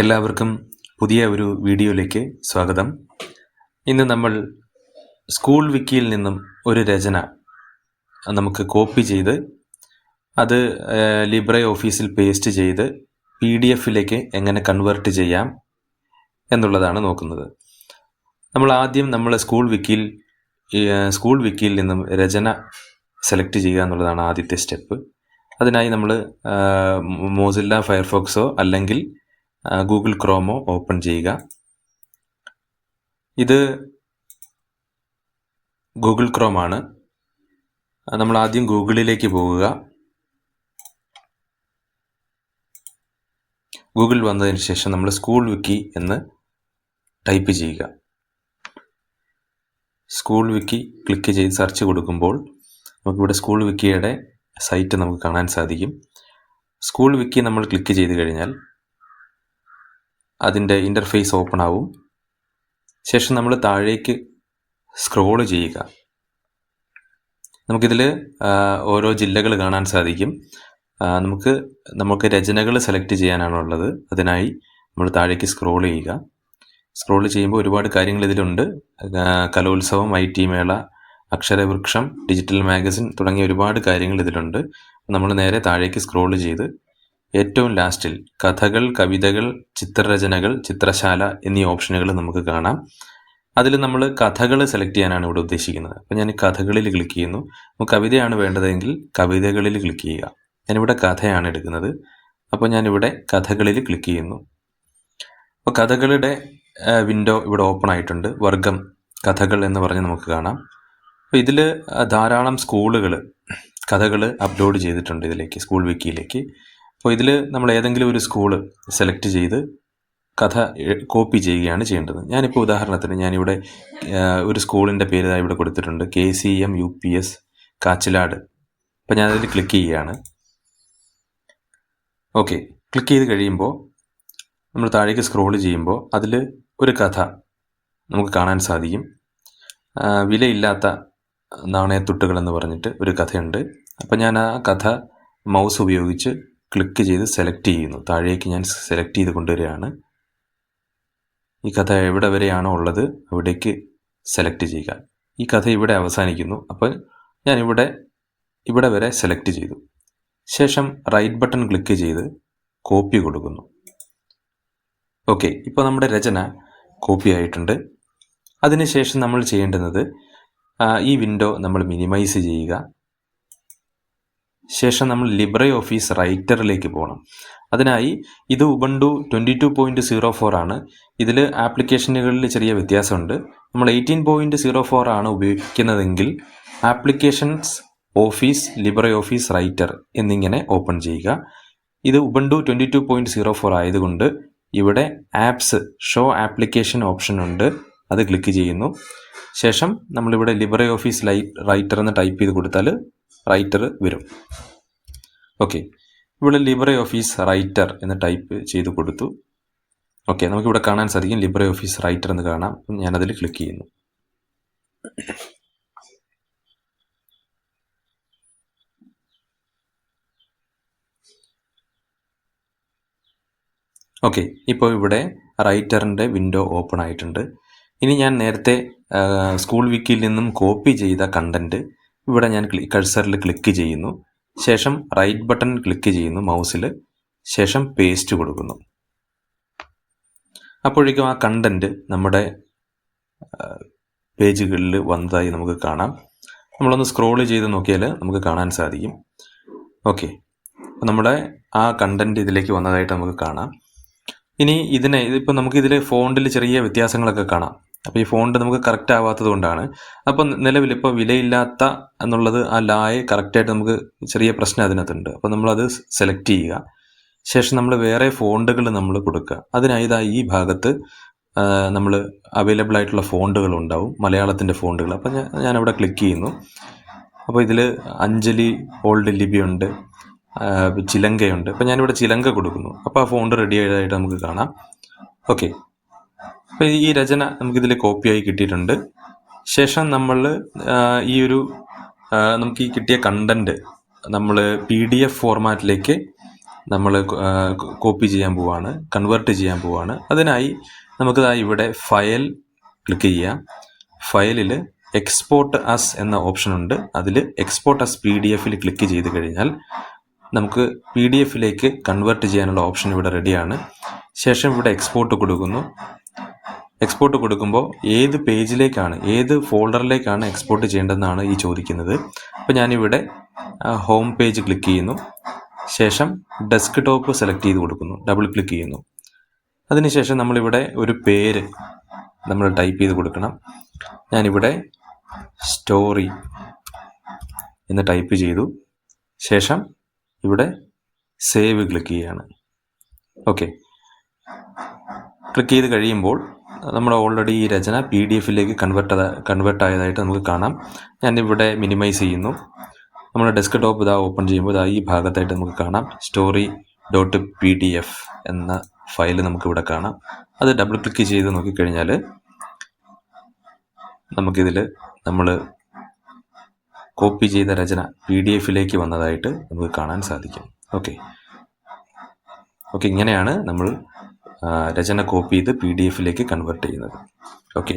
എല്ലാവർക്കും പുതിയ ഒരു വീഡിയോയിലേക്ക് സ്വാഗതം. ഇന്ന് നമ്മൾ സ്കൂൾ വിക്കിയിൽ നിന്നും ഒരു രചന നമുക്ക് കോപ്പി ചെയ്ത് അത് ലിബ്രെ ഓഫീസിൽ പേസ്റ്റ് ചെയ്ത് പി ഡി എഫിലേക്ക് എങ്ങനെ കൺവേർട്ട് ചെയ്യാം എന്നുള്ളതാണ് നോക്കുന്നത്. നമ്മൾ ആദ്യം നമ്മൾ സ്കൂൾ വിക്കിയിൽ സ്കൂൾ വിക്കിയിൽ നിന്നും രചന സെലക്ട് ചെയ്യുക എന്നുള്ളതാണ് ആദ്യത്തെ സ്റ്റെപ്പ്. അതിനായി നമ്മൾ മോസില്ല ഫയർഫോക്സോ അല്ലെങ്കിൽ ഗൂഗിൾ ക്രോമോ ഓപ്പൺ ചെയ്യുക. ഇത് ഗൂഗിൾ ക്രോം ആണ്. നമ്മൾ ആദ്യം ഗൂഗിളിലേക്ക് പോവുക. ഗൂഗിൾ വന്നതിന് ശേഷം നമ്മൾ സ്കൂൾ വിക്കി എന്ന് ടൈപ്പ് ചെയ്യുക. സ്കൂൾ വിക്കി ക്ലിക്ക് ചെയ്ത് സെർച്ച് കൊടുക്കുമ്പോൾ നമുക്കിവിടെ സ്കൂൾ വിക്കിയുടെ സൈറ്റ് നമുക്ക് കാണാൻ സാധിക്കും. സ്കൂൾ വിക്കി നമ്മൾ ക്ലിക്ക് ചെയ്ത് കഴിഞ്ഞാൽ അതിന്റെ ഇന്റർഫേസ് ഓപ്പൺ ആവും. ശേഷം നമ്മൾ താഴേക്ക് സ്ക്രോൾ ചെയ്യുക. നമുക്കിതിൽ ഓരോ ജില്ലകൾ കാണാൻ സാധിക്കും. നമുക്ക് നമുക്ക് രചനകൾ സെലക്ട് ചെയ്യാനാണുള്ളത് അതിനായി നമ്മൾ താഴേക്ക് സ്ക്രോൾ ചെയ്യുക. സ്ക്രോൾ ചെയ്യുമ്പോൾ ഒരുപാട് കാര്യങ്ങൾ ഇതിലുണ്ട്. കലോത്സവം ഐ ടി മേള അക്ഷരവൃക്ഷം ഡിജിറ്റൽ മാഗസിൻ തുടങ്ങിയ ഒരുപാട് കാര്യങ്ങൾ ഇതിലുണ്ട്. നമ്മൾ നേരെ താഴേക്ക് സ്ക്രോൾ ചെയ്ത് ഏറ്റവും ലാസ്റ്റിൽ കഥകൾ കവിതകൾ ചിത്രരചനകൾ ചിത്രശാല എന്നീ ഓപ്ഷനുകൾ നമുക്ക് കാണാം. അതിൽ നമ്മൾ കഥകൾ സെലക്ട് ചെയ്യാനാണ് ഇവിടെ ഉദ്ദേശിക്കുന്നത്. അപ്പോൾ ഞാൻ കഥകളിൽ ക്ലിക്ക് ചെയ്യുന്നു. കവിതയാണ് വേണ്ടതെങ്കിൽ കവിതകളിൽ ക്ലിക്ക് ചെയ്യുക. ഞാനിവിടെ കഥയാണ് എടുക്കുന്നത്. അപ്പോൾ ഞാനിവിടെ കഥകളിൽ ക്ലിക്ക് ചെയ്യുന്നു. അപ്പോൾ കഥകളുടെ വിൻഡോ ഇവിടെ ഓപ്പൺ ആയിട്ടുണ്ട്. വർഗം കഥകൾ എന്ന് പറഞ്ഞ് നമുക്ക് കാണാം. അപ്പോൾ ഇതിൽ ധാരാളം സ്കൂളുകൾ കഥകൾ അപ്ലോഡ് ചെയ്തിട്ടുണ്ട് ഇതിലേക്ക് സ്കൂൾ വിക്കിയിലേക്ക് അപ്പോൾ ഇതിൽ നമ്മൾ ഏതെങ്കിലും ഒരു സ്കൂൾ സെലക്ട് ചെയ്ത് കഥ കോപ്പി ചെയ്യുകയാണ് ചെയ്യേണ്ടത്. ഞാനിപ്പോൾ ഉദാഹരണത്തിന് ഞാനിവിടെ ഒരു സ്കൂളിന്റെ പേര് ഇവിടെ കൊടുത്തിട്ടുണ്ട്. K C M U P S Kachilad. അപ്പോൾ ഞാനതിൽ ക്ലിക്ക് ചെയ്യുകയാണ്. ഓക്കെ ക്ലിക്ക് ചെയ്ത് കഴിയുമ്പോൾ നമ്മൾ താഴേക്ക് സ്ക്രോൾ ചെയ്യുമ്പോൾ അതിൽ ഒരു കഥ നമുക്ക് കാണാൻ സാധിക്കും. വിലയില്ലാത്ത നാണയത്തുട്ടുകൾ എന്ന് പറഞ്ഞിട്ട് ഒരു കഥയുണ്ട്. അപ്പോൾ ഞാൻ ആ കഥ മൗസ് ഉപയോഗിച്ച് ക്ലിക്ക് ചെയ്ത് സെലക്ട് ചെയ്യുന്നു. താഴേക്ക് ഞാൻ സെലക്ട് ചെയ്ത് കൊണ്ടുവരികയാണ്. ഈ കഥ എവിടെ വരെയാണോ ഉള്ളത് അവിടേക്ക് സെലക്ട് ചെയ്യുക. ഈ കഥ ഇവിടെ അവസാനിക്കുന്നു. അപ്പോൾ ഞാൻ ഇവിടെ ഇവിടെ വരെ സെലക്ട് ചെയ്തു. ശേഷം റൈറ്റ് ബട്ടൺ ക്ലിക്ക് ചെയ്ത് കോപ്പി കൊടുക്കുന്നു. ഓക്കെ ഇപ്പോൾ നമ്മുടെ രചന കോപ്പി ആയിട്ടുണ്ട്. അതിനുശേഷം നമ്മൾ ചെയ്യേണ്ടുന്നത് ഈ വിൻഡോ നമ്മൾ മിനിമൈസ് ചെയ്യുക. ശേഷം നമ്മൾ ലിബ്രെ ഓഫീസ് റൈറ്ററിലേക്ക് പോകണം. അതിനായി ഇത് Ubuntu twenty two point zero four ആണ്. ഇതിൽ ആപ്ലിക്കേഷനുകളിൽ ചെറിയ വ്യത്യാസമുണ്ട്. നമ്മൾ എയ്റ്റീൻ പോയിന്റ് സീറോ ഫോർ ആണ് ഉപയോഗിക്കുന്നതെങ്കിൽ applications office libre office writer എന്നിങ്ങനെ ഓപ്പൺ ചെയ്യുക. ഇത് Ubuntu twenty two point zero four ആയതുകൊണ്ട് ഇവിടെ ആപ്സ് ഷോ ആപ്ലിക്കേഷൻ ഓപ്ഷൻ ഉണ്ട്. അത് ക്ലിക്ക് ചെയ്യുന്നു. ശേഷം നമ്മളിവിടെ ലിബ്രെ ഓഫീസ് ലൈ റൈറ്റർ എന്ന് ടൈപ്പ് ചെയ്ത് കൊടുത്താൽ റൈറ്റർ വരും. ഓക്കെ ഇവിടെ ലിബ്രെ ഓഫീസ് റൈറ്റർ എന്ന് ടൈപ്പ് ചെയ്ത് കൊടുത്തു. ഓക്കെ നമുക്കിവിടെ കാണാൻ സാധിക്കും ലിബ്രെ ഓഫീസ് റൈറ്റർ എന്ന് കാണാം. ഞാനതിൽ ക്ലിക്ക് ചെയ്യുന്നു. ഓക്കെ ഇപ്പോൾ ഇവിടെ റൈറ്ററിന്റെ വിൻഡോ ഓപ്പൺ ആയിട്ടുണ്ട്. ഇനി ഞാൻ നേരത്തെ സ്കൂൾ വിക്കിയിൽ നിന്നും കോപ്പി ചെയ്ത കണ്ടന്റ് ഇവിടെ ഞാൻ കഴ്സറിൽ ക്ലിക്ക് ചെയ്യുന്നു. ശേഷം റൈറ്റ് ബട്ടൺ ക്ലിക്ക് ചെയ്യുന്നു മൗസിൽ ശേഷം പേസ്റ്റ് കൊടുക്കുന്നു. അപ്പോഴേക്കും ആ കണ്ടന്റ് നമ്മുടെ പേജുകളിൽ വന്നതായി നമുക്ക് കാണാം. നമ്മളൊന്ന് സ്ക്രോൾ ചെയ്ത് നോക്കിയാൽ നമുക്ക് കാണാൻ സാധിക്കും. ഓക്കെ നമ്മുടെ ആ കണ്ടന്റ് ഇതിലേക്ക് വന്നതായിട്ട് നമുക്ക് കാണാം. ഇനി ഇതിനെ ഇതിപ്പോൾ നമുക്കിതിൽ ഫോണ്ടിൽ ചെറിയ വ്യത്യാസങ്ങളൊക്കെ കാണാം. അപ്പോൾ ഈ ഫോണ്ട് നമുക്ക് കറക്റ്റ് ആവാത്തത് കൊണ്ടാണ്. അപ്പം നിലവിൽ ഇപ്പോൾ വിലയില്ലാത്ത എന്നുള്ളത് ആ ലായെ കറക്റ്റായിട്ട് നമുക്ക് ചെറിയ പ്രശ്നം അതിനകത്തുണ്ട്. അപ്പോൾ നമ്മളത് സെലക്ട് ചെയ്യുക. ശേഷം നമ്മൾ വേറെ ഫോണ്ടുകൾ നമ്മൾ കൊടുക്കുക. അതിനായി ഇതാ ഈ ഭാഗത്ത് നമ്മൾ അവൈലബിൾ ആയിട്ടുള്ള ഫോണ്ടുകൾ ഉണ്ടാവും. മലയാളത്തിന്റെ ഫോണ്ടുകൾ അപ്പോൾ ഞാൻ ഞാനവിടെ ക്ലിക്ക് ചെയ്യുന്നു. അപ്പോൾ ഇതിൽ അഞ്ജലി ഓൾഡ് ആ, ചിലങ്കയുണ്ട് അപ്പോൾ ഞാനിവിടെ ചിലങ്ക കൊടുക്കുന്നു. അപ്പോൾ ആ ഫോണ്ട് റെഡി ആയതായിട്ട് നമുക്ക് കാണാം. ഓക്കെ അപ്പോൾ ഈ രചന നമുക്കിതിൽ കോപ്പിയായി കിട്ടിയിട്ടുണ്ട്. ശേഷം നമ്മൾ ഈ ഒരു നമുക്ക് ഈ കിട്ടിയ കണ്ടന്റ് നമ്മൾ പി ഡി എഫ് ഫോർമാറ്റിലേക്ക് നമ്മൾ കോപ്പി ചെയ്യാൻ പോവാണ് കൺവേർട്ട് ചെയ്യാൻ പോവാണ്. അതിനായി നമുക്കിതാ ഇവിടെ ഫയൽ ക്ലിക്ക് ചെയ്യാം. ഫയലിൽ എക്സ്പോർട്ട് അസ് എന്ന ഓപ്ഷൻ ഉണ്ട്. അതിൽ എക്സ്പോർട്ട് അസ് പി ഡി എഫിൽ ക്ലിക്ക് ചെയ്ത് കഴിഞ്ഞാൽ നമുക്ക് പി ഡി എഫിലേക്ക് കൺവേർട്ട് ചെയ്യാനുള്ള ഓപ്ഷൻ ഇവിടെ റെഡിയാണ് ശേഷം ഇവിടെ എക്സ്പോർട്ട് കൊടുക്കുന്നു. എക്സ്പോർട്ട് കൊടുക്കുമ്പോൾ ഏത് പേജിലേക്കാണ് ഏത് ഫോൾഡറിലേക്കാണ് എക്സ്പോർട്ട് ചെയ്യേണ്ടതെന്നാണ് ഈ ചോദിക്കുന്നത്. അപ്പോൾ ഞാനിവിടെ ഹോം പേജ് ക്ലിക്ക് ചെയ്യുന്നു. ശേഷം ഡെസ്ക് ടോപ്പ് സെലക്ട് ചെയ്ത് കൊടുക്കുന്നു ഡബിൾ ക്ലിക്ക് ചെയ്യുന്നു. അതിനുശേഷം നമ്മളിവിടെ ഒരു പേര് നമ്മൾ ടൈപ്പ് ചെയ്ത് കൊടുക്കണം. ഞാനിവിടെ സ്റ്റോറി എന്ന് ടൈപ്പ് ചെയ്തു. ശേഷം ഇവിടെ സേവ് ക്ലിക്ക് ചെയ്യുകയാണ് ഓക്കെ ക്ലിക്ക് ചെയ്ത് കഴിയുമ്പോൾ നമ്മൾ ഓൾറെഡി ഈ രചന പി ഡി എഫിലേക്ക് കൺവേർട്ട് കൺവേർട്ട് ആയതായിട്ട് നമുക്ക് കാണാം. ഞാനിവിടെ മിനിമൈസ് ചെയ്യുന്നു. നമ്മൾ ഡെസ്ക് ടോപ്പ് ഇതാ ഓപ്പൺ ചെയ്യുമ്പോൾ ഇതാ ഈ ഭാഗത്തായിട്ട് നമുക്ക് കാണാം. Story dot P D F എന്ന ഫയൽ നമുക്കിവിടെ കാണാം. അത് ഡബിൾ ക്ലിക്ക് ചെയ്ത് നോക്കിക്കഴിഞ്ഞാൽ നമുക്കിതിൽ നമ്മൾ കോപ്പി ചെയ്ത രചന പി ഡി എഫിലേക്ക് വന്നതായിട്ട് നമുക്ക് കാണാൻ സാധിക്കും. ഓക്കെ ഓക്കെ ഇങ്ങനെയാണ് നമ്മൾ രചന കോപ്പി ചെയ്ത് പി ഡി എഫിലേക്ക് കൺവേർട്ട് ചെയ്യുന്നത്. ഓക്കെ